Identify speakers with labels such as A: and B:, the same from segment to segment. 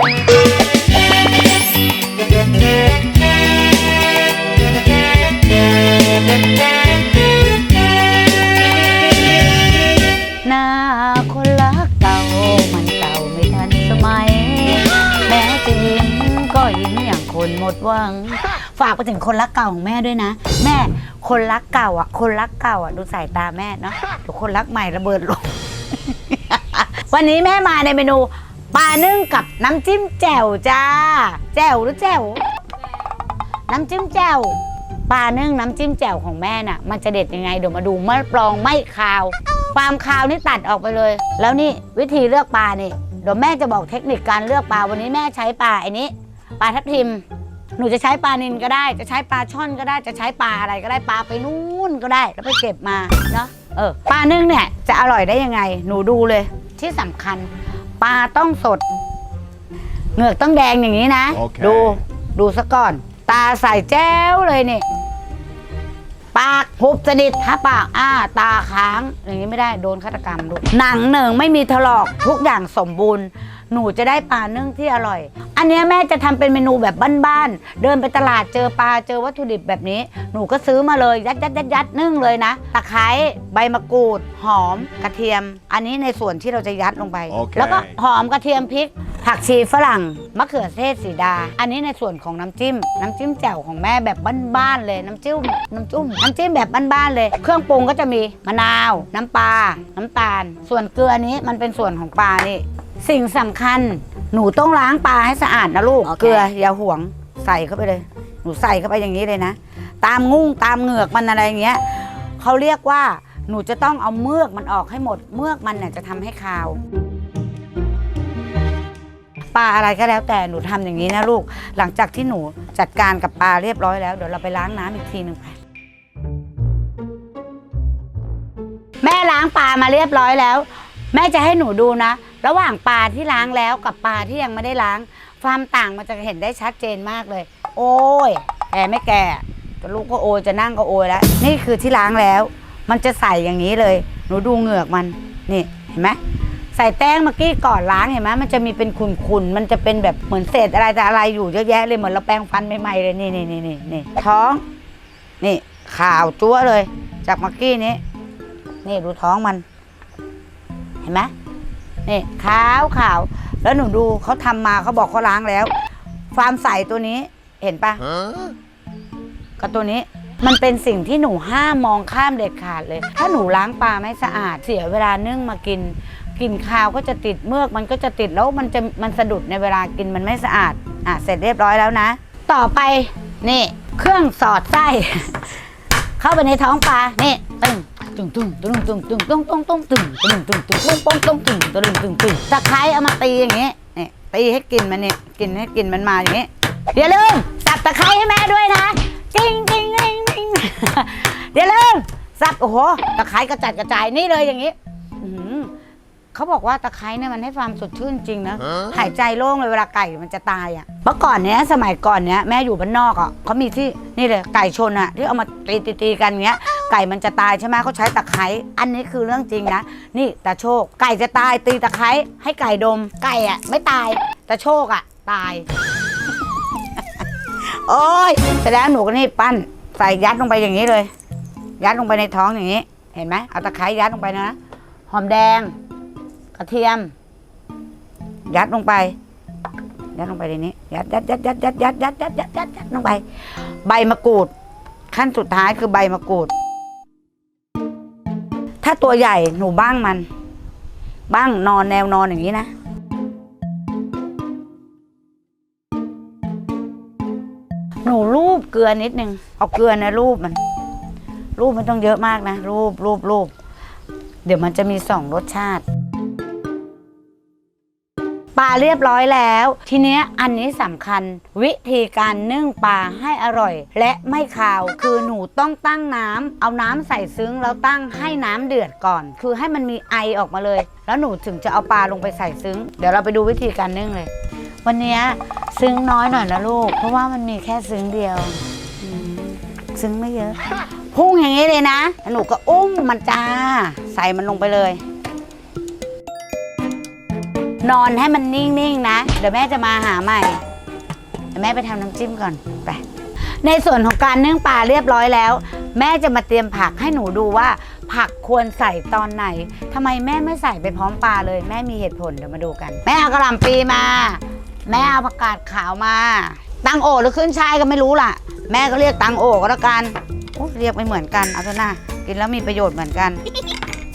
A: หน้าคนรักเก่ามันเก่าไม่ทันสมัย แม้จะยิ้มก็ยิ้มอย่างคนหมดหวัง ฝากไปถึงคนรักเก่าของแม่ด้วยนะ แม่คนรักเก่าอะ คนรักเก่าอะดูสายตาแม่เนาะเดี๋ยวคนรักใหม่ระเบิดลง วันนี้แม่มาในเมนู ลานึ่งกับน้ำจิ้มแจ่วจ้า แจ่วหรือแจ่วน้ำจิ้มแจ่วปลานึ่งน้ำจิ้มแจ่วของแม่น่ะ มันจะเด็ดยังไงเดี๋ยวมาดูเมื่อปลองไม่คาว ความคาวนี่ตัดออกไปเลย แล้วนี่วิธีเลือกปลานี่เดี๋ยวแม่จะบอกเทคนิคการเลือกปลาวันนี้แม่ใช้ปลาไอ้นี้ปลาทับทิม หนูจะใช้ปลานิลก็ได้ จะใช้ปลาช่อนก็ได้ จะใช้ปลาอะไรก็ได้ปลาไปนู่นก็ได้ แล้วไปเก็บมาเนาะเออปลานึ่งเนี่ยจะอร่อยได้ยังไง หนูดูเลยที่สำคัญ ปลาต้องสด เหงือกต้องแดงอย่างนี้นะ
B: โอเค
A: ดูดูซะก่อน ตาใส่แจ้วเลยนี่ ปากหุบสนิทถ้าปากอ้า ตาค้าง อย่างนี้ไม่ได้โดนฆาตกรรมดูหนังเหนึ่งไม่มีถลอกทุกอย่างสมบูรณ์ หนูจะได้ปลานึ่งที่อร่อย อันเนี้ยแม่จะทำเป็นเมนูแบบบ้านๆ เดินไปตลาดเจอปลาเจอวัตถุดิบแบบนี้ หนูก็ซื้อมาเลยยัดยัดยัดยัดนึ่งเลยนะ ตะไคร้ใบมะกรูด หอมกระเทียม อันนี้ในส่วนที่เราจะยัดลงไป
B: โอเค
A: แล้วก็หอมกระเทียมพริก ผักชีฝรั่งมะเขือเทศสีดา อันนี้ในส่วนของน้ำจิ้ม น้ำจิ้มแจ่วของแม่แบบบ้านๆเลยน้ำจิ้มน้ำจุ้มน้ำจิ้มแบบบ้านๆเลย เครื่องปรุงก็จะมีมะนาว น้ำปลาน้ำตาล ส่วนเกลือนี้มันเป็นส่วนของปลานี่ สิ่งสำคัญ หนูต้องล้างปลาให้สะอาดนะลูก
C: โอเค
A: เกลืออย่าห่วงใส่เข้าไปเลย หนูใส่เข้าไปอย่างนี้เลยนะ ตามงุ้งตามเหงือกมันอะไรอย่างเงี้ยเขาเรียกว่าหนูจะต้องเอาเมือกมันออกให้หมด เมือกมันเนี่ยจะทำให้คาว ปลาอะไรก็แล้วแต่หนูทำอย่างนี้นะลูก หลังจากที่หนูจัดการกับปลาเรียบร้อยแล้ว เดี๋ยวเราไปล้างน้ำอีกทีหนึ่งไป แม่ล้างปลามาเรียบร้อยแล้ว แม่จะให้หนูดูนะ ระหว่างปลาที่ล้างแล้วกับปลาที่ยังไม่ได้ล้าง ความต่างมันจะเห็นได้ชัดเจนมากเลย โอ้ยแกไม่แก่จะลุกก็โอยจะนั่งก็โอยแล้ว นี่คือที่ล้างแล้ว มันจะใส่อย่างนี้เลย หนูดูเหงือกมันนี่เห็นไหมใส่แป้งเมื่อกี้ก่อนล้างเห็นไหมมันจะมีเป็นขุ่นๆมันจะเป็นแบบเหมือนเศษอะไรแต่อะไรอยู่เยอะแยะเลยเหมือนเราแปรงฟันใหม่ๆเลยนี่นี่นี่นี่นี่ท้อง นี่ขาวจั๊วเลย จากเมื่อกี้นี้ นี่ดูท้องมัน ห็นไหมนี่ขาวขาวแล้วหนูดูเขาทำมาเขาบอกเขาล้างแล้วความใสตัวนี้เห็นปะ
B: Huh?
A: กับตัวนี้มันเป็นสิ่งที่หนูห้ามมองข้ามเด็ดขาดเลย ถ้าหนูล้างปลาไม่สะอาดเสียเวลานึ่งมากินกลิ่นคาวก็จะติดเมือกมันก็จะติดแล้วมันจะมันสะดุดในเวลากินมันไม่สะอาดอะเสร็จเรียบร้อยแล้วนะ ต่อไปนี่ เครื่องสอดไส้ เข้าไปในท้องปลานี่ตึง ตึงตึงตึงตึงตึงตึงตึงตึงตึงตึงตึงตึงตึงตึงตึงตึงตึงตึงตึงตะไคร้เอามาตีอย่างงี้นี่ตีให้กลิ่นมันเนี่ยกลิ่นให้กลิ่นมันมาอย่างงี้อย่าลืมสับตะไคร้ให้แม่ด้วยนะจริงจริงจริงจริงอย่าลืมสับโอ้โหตะไคร้กระจัดกระจายนี่เลยอย่างงี้ยเขาบอกว่าตะไคร้เนี่ยมันให้ความสดชื่นจริงนะหายใจโล่งเลยเวลาไก่มันจะตายอะเมื่อก่อนเนี้ยสมัยก่อนเนี้ยแม่อยู่บ้านนอกอะเขามีที่นี่เลยไก่ชนอะที่เอามาตีตีตีกันเงี้ย ไก่มันจะตายใช่ไหมเขาใช้ตะไคร้อันนี้คือเรื่องจริงนะ นี่ตาโชค ไก่จะตายตีตะไคร้ให้ไก่ดม ไก่อะ ไม่ตายตาโชคอะ ตาย โอ้ยแสดงหนูก็นี่ปั้นใส่ยัดลงไปอย่างนี้เลย ยัดลงไปในท้องอย่างนี้ เห็นไหมเอาตะไคร้ยัดลงไปนะหอมแดง กระเทียม ยัดลงไปยัดลงไปในนี้ยัดยัดยัดยัดยัดยัดยัดยัดยัดยัดลงไป ใบมะกรูด ขั้นสุดท้ายคือใบมะกรูด ถ้าตัวใหญ่หนูบ้างมัน บ้างนอนแนวนอนอย่างนี้นะหนูรูปเกลือนิดนึงเอาเกลือนะรูปมัน รูปมันต้องเยอะมากนะ รูปรูปรูปเดี๋ยวมันจะมีสองรสชาติ ปลาเรียบร้อยแล้ว ทีเนี้ยอันนี้สำคัญ วิธีการนึ่งปลาให้อร่อย และไม่คาว คือหนูต้องตั้งน้ำเอาน้ำใส่ซึ้งแล้วตั้งให้น้ำเดือดก่อน คือให้มันมีไอออกมาเลย แล้วหนูถึงจะเอาปลาลงไปใส่ซึ้ง เดี๋ยวเราไปดูวิธีการนึ่งเลย วันเนี้ยซึ้งน้อยหน่อยนะลูก เพราะว่ามันมีแค่ซึ้งเดียวอืมซึ้งไม่เยอะ พุ่งอย่างนี้เลยนะ หนูก็อุ้มมันจ้า ใส่มันลงไปเลย นอนให้มันนิ่งๆนะ เดี๋ยวแม่จะมาหาใหม่ เดี๋ยวแม่ไปทำน้ำจิ้มก่อนไปในส่วนของการนึ่งปลาเรียบร้อยแล้ว แม่จะมาเตรียมผักให้หนูดูว่า ผักควรใส่ตอนไหนทำไมแม่ไม่ใส่ไปพร้อมปลาเลย แม่มีเหตุผลเดี๋ยวมาดูกัน แม่เอากระหล่ำปีมา แม่เอาผักกาดขาวมา ตังโอหรือขึ้นช่ายก็ไม่รู้ล่ะ แม่ก็เรียกตังโอก็แล้วกันเรียกไม่เหมือนกันเอาเถอะนะกินแล้วมีประโยชน์เหมือนกัน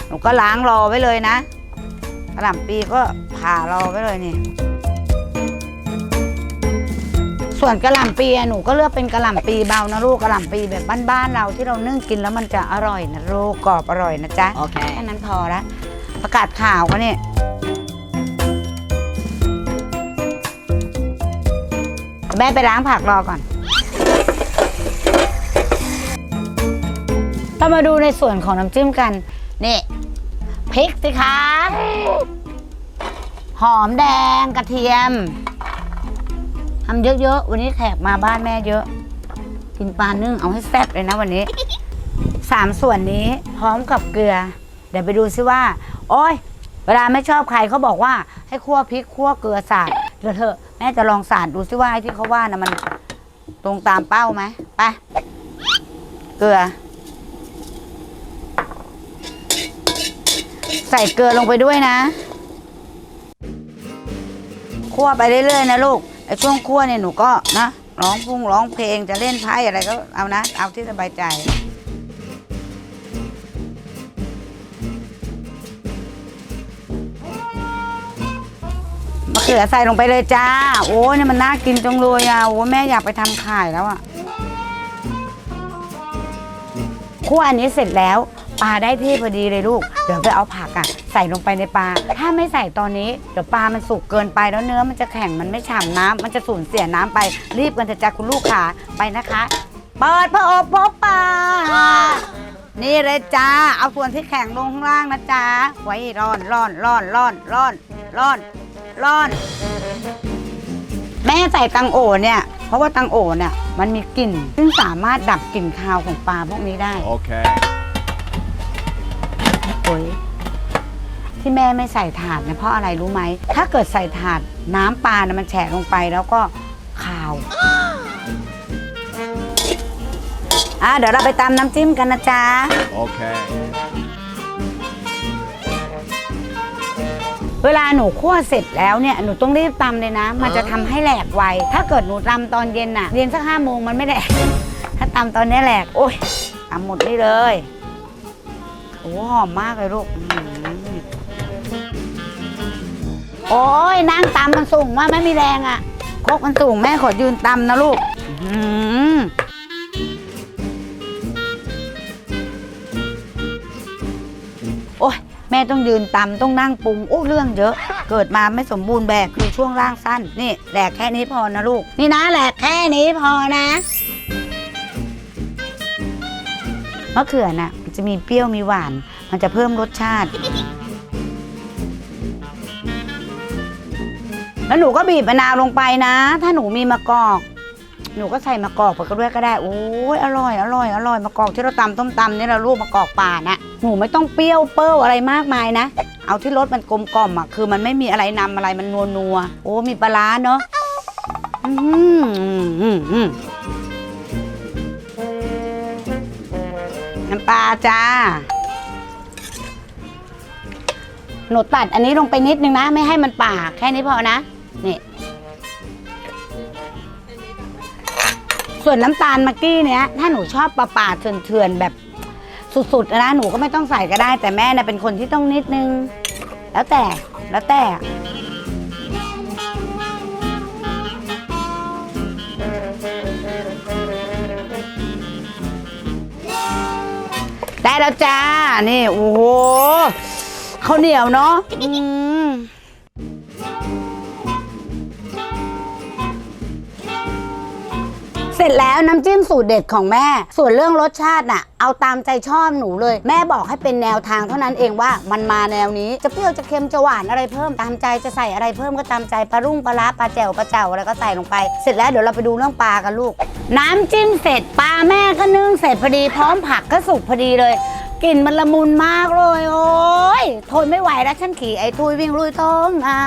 A: หนูก็ล้างรอไว้เลยนะ กระหล่ำปีก็ผ่ารอไว้เลยนี่ ส่วนกระหล่ำปีอะหนูก็เลือกเป็นกระหล่ำปีเบานะลูกกระหล่ำปีแบบบ้านๆเราที่เรานึ่งกินแล้วมันจะอร่อยนะลูกกรอบอร่อยนะจ๊ะ
B: โอเค
A: แค่นั้นพอละประกาศข่าวก็เนี่ยแม่ไปล้างผักรอก่อน เรามาดูในส่วนของน้ำจิ้มกัน นี่ พริกสิคะ หอมแดงกระเทียมทำเยอะๆ วันนี้แขกมาบ้านแม่เยอะ กินปลานึ่งเอาให้แซ่บเลยนะวันนี้ สามส่วนนี้พร้อมกับเกลือ เดี๋ยวไปดูซิว่า โอ้ย เวลาไม่ชอบใครเขาบอกว่าให้คั่วพริกคั่วเกลือสาดเดี๋ยวเถอะแม่จะลองสาดดูซิว่าไอ้ที่เขาว่านะมัน ตรงตามเป้าไหมไปเกลือ ใส่เกลือลงไปด้วยนะคั่วไปเรื่อยๆนะลูกไอ้ช่วงคั่วเนี่ยหนูก็นะร้องพุ่งร้องเพลงจะเล่นไพ่อะไรก็เอานะ เอาที่สบายใจ มะเขือใส่ลงไปเลยจ้า โอ้ยเนี่ยมันน่ากินจังเลยอะโอ้ยแม่อยากไปทำขายแล้วอะคั่วอันนี้เสร็จแล้ว ปลาได้ที่พอดีเลยลูก เดี๋ยวไปเอาผักอะใส่ลงไปในปลา ถ้าไม่ใส่ตอนนี้เดี๋ยวปลามันสุกเกินไปแล้วเนื้อมันจะแข็งมันไม่ฉ่ำน้ำมันจะสูญเสียน้ำไป รีบกันจะจ้าคุณลูกขาไปนะคะเปิดพระอบพบปลานี่เลยจ้า เอาส่วนที่แข็งลงข้างล่างนะจ๊ะไว้ร่อนร่อนร่อนร่อนร่อนร่อนร่อน แม่ใส่ตังโอเนี่ย เพราะว่าตังโอเนี่ยมันมีกลิ่น ซึ่งสามารถดับกลิ่นคาวของปลาพวกนี้ได้ โอ้ ยที่แม่ไม่ใส่ถาดเนี่ยเพราะอะไรรู้ไหม ถ้าเกิดใส่ถาดน้ำปลานะมันแฉะลงไปแล้วก็คาว อะเดี๋ยวเราไปตำน้ำจิ้มกันนะจ๊ะ
C: Okay.
A: เวลาหนูคั่วเสร็จแล้วเนี่ยหนูต้องรีบตำเลยนะ มันจะทำให้แหลกไว ถ้าเกิดหนูตำตอนเย็นน่ะ เย็นสักห้าโมงมันไม่แหลก ถ้าตำตอนนี้แหลก โอ้ยตำหมดนี่เลย โอ้หอมมากเลยลูกอื้อหือโอ้ยนั่งตำมันสูงมากไม่มีแรงอะ่ะครกมันสูงแม่ขอยืนตำนะลูกอื้อหือโอ้ยแม่ต้องยืนตำต้องนั่งปรุงโอ้เรื่องเยอะ เกิดมาไม่สมบูรณ์แบบคือช่วงร่างสั้น นี่แหลกแค่นี้พอนะลูก นี่นะแหลกแค่นี้พอนะมะเขือน่ะ จะมีเปรี้ยวมีหวาน มันจะเพิ่มรสชาติ แล้วหนูก็บีบมะนาวลงไปนะ ถ้าหนูมีมะกอก หนูก็ใส่มะกอกไปก็ด้วยก็ได้ โอ้ยอร่อย อร่อย อร่อยมะกอกที่เราตำต้มตำนี่เราลูกมะกอกป่านะหนูไม่ต้องเปรี้ยวเปิ้ลอะไรมากมายนะ เอาที่รสมันกลมกล่อมอะคือมันไม่มีอะไรนำอะไรมันนัวนัวโอ้มีปลาร้าเนาะอืมอืมอืม ปลาจ้า หนูตัดอันนี้ลงไปนิดนึงนะ ไม่ให้มันป่าแค่นี้พอนะ นี่ส่วนน้ำตาลมักกี้เนี้ยถ้าหนูชอบปลาปาเถื่อนๆแบบสุดๆนะหนูก็ไม่ต้องใส่ก็ได้ แต่แม่น่ะเป็นคนที่ต้องนิดนึง แล้วแต่แล้วแต่ แล้วจ้า นี่ โอ้โหข้าวเหนียวเนาะ เสร็จแล้วน้ำจิ้มสูตรเด็ดของแม่ ส่วนเรื่องรสชาติน่ะ เอาตามใจชอบหนูเลย แม่บอกให้เป็นแนวทางเท่านั้นเองว่ามันมาแนวนี้จะเปรี้ยวจะเค็มจะหวานอะไรเพิ่มตามใจจะใส่อะไรเพิ่มก็ตามใจปลารุ่งปลาร้าปลาแจ่วปลาเจ่าอะไรก็ใส่ลงไป เสร็จแล้วเดี๋ยวเราไปดูเรื่องปลากันลูก น้ำจิ้มเสร็จปลาแม่ก็นึ่งเสร็จพอดีพร้อมผักก็สุกพอดีเลยกลิ่นมันละมุนมากเลยโอ้ยทนไม่ไหวแล้วฉันขี่ไอ้ทุยวิ่งลุยท้องนา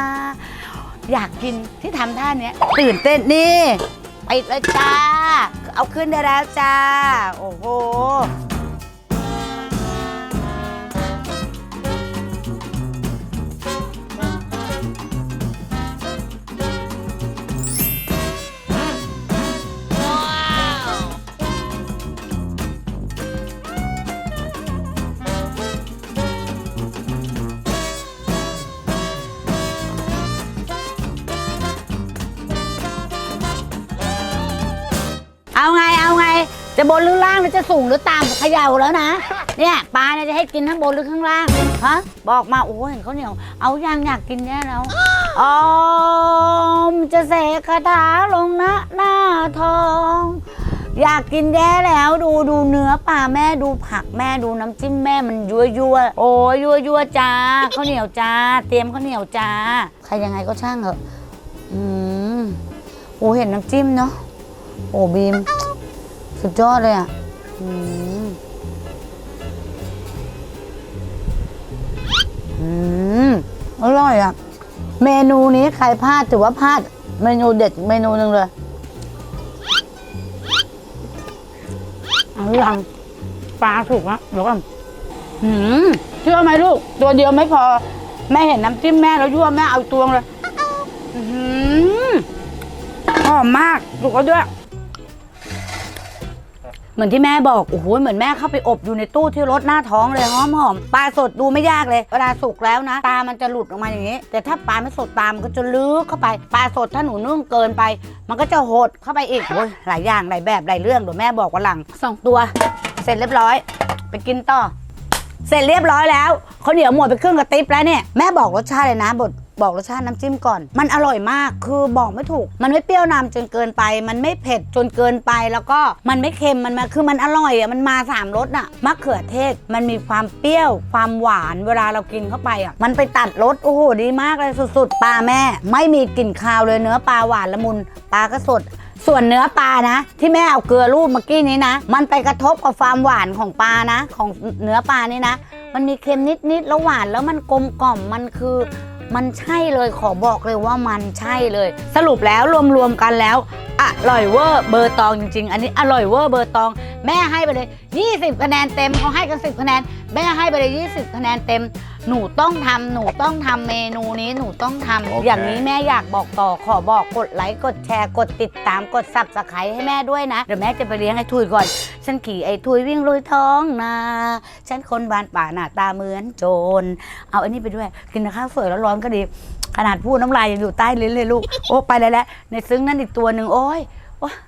A: อยากกินที่ทำท่าเนี้ยตื่นเต้นนี่ ไปเลยจ้า เอาขึ้นได้แล้วจ้า โอ้โห บนหรือล่างหรือจะสูงหรือต่ำเขย่าแล้วนะ เนี่ยปลาเนี่ยจะให้กินทั้งบนหรือข้างล่างฮะบอกมาโอ้ยเห็นเขาวเหนียว เอายังอยากกินแน่แล้วออมจะเสกคาถาลงหน้าหน้าทอง อยากกินแย่แล้วดูดูเนื้อปลาแม่ดูผักแม่ดูน้ำจิ้มแม่มันยั่วยั่วๆโอ้ยยั่วยั่วๆจ้าข้าวเหนียวจ้า เตรียมข้าวเหนียวจ้า ใครยังไงก็ช่างเถอะอืมโอ้เห็นน้ำจิ้มเนาะโอ้บีม สุดยอดเลยอะอืมอืมอร่อยอะ เมนูนี้ใครพลาดถือว่าพลาด เมนูเด็ดเมนูหนึ่งเลยเอาหรือยังปลาถูกแล้วเดี๋ยวก่อนหืมเชื่อไหมลูก ตัวเดียวไม่พอ แม่เห็นน้ำจิ้มแม่แล้วยั่วแม่เอาตวงเลย อื้อหือหอมมากถูกแล้วด้วย เหมือนที่แม่บอกโอ้โหเหมือนแม่เข้าไปอบอยู่ในตู้ที่รถหน้าท้องเลยหอมหอมปลาสดดูไม่ยากเลยเวลาสุกแล้วนะ ตามันจะหลุดออกมาอย่างนี้ แต่ถ้าปลาไม่สดตามันก็จะลึกเข้าไปปลาสดถ้าหนูนึ่งเกินไป มันก็จะหดเข้าไปอีกโอ้ยหลายอย่างหลายแบบหลายเรื่องเดี๋ยวแม่บอกวันหลังสองตัว เสร็จเรียบร้อย ไปกินต่อ เสร็จเรียบร้อยแล้วเขาวเหนียวหมดไปครึ่งกระติบแล้วเนี่ยแม่บอกรสชาติเลยนะบท บอกรสชาติน้ำจิ้มก่อน มันอร่อยมากคือบอกไม่ถูก มันไม่เปรี้ยวนำจนเกินไป มันไม่เผ็ดจนเกินไป แล้วก็มันไม่เค็มมันมาคือมันอร่อยอะมันมาสามรสอะมะเขือเทศมันมีความเปรี้ยว ความหวานเวลาเรากินเข้าไปอะมันไปตัดรสโอ้โหดีมากเลยสุด ๆปลาแม่ ไม่มีกลิ่นคาวเลยเนื้อปลาหวานละมุนปลาก็สดส่วนเนื้อปลานะ ที่แม่เอาเกลือรูปเมื่อกี้นี้นะ มันไปกระทบกับความหวานของปลานะ ของเนื้อปลานี่นะ มันมีเค็มนิดๆแล้วหวานแล้วมันกลมกล่อมมันคือ มันใช่เลยขอบอกเลยว่ามันใช่เลย สรุปแล้วรวมๆกันแล้วอร่อยเวอร์เบอร์ตองจริง ๆ อันนี้อร่อยเวอร์เบอร์ตอง แม่ให้ไปเลย20 คะแนนเต็มเขาให้กัน 10 คะแนนแม่ให้ไปเลย20 คะแนนเต็ม หนูต้องทำหนูต้องทำเมนูนี้หนูต้องทำ
B: โอเค
A: อย่างนี้แม่อยากบอกต่อขอบอกกดไลค์กดแชร์กดติดตามกดซับสไครต์ให้แม่ด้วยนะ เดี๋ยวแม่จะไปเลี้ยงไอ้ทุยก่อน ฉันขี่ไอ้ทุยวิ่งลุยท้องนาฉันคนบ้านป่าหน้าตาเหมือนโจร เอาอันนี้ไปด้วย กินข้าวสวยแล้วร้อนก็ดี ขนาดพูดน้ำลายยังอยู่ใต้ลิ้นเลยลูก โอ้ไปเลยแล้วในซึ้งนั่นอีกตัวหนึ่งโอ้ยโอ้ยไปละ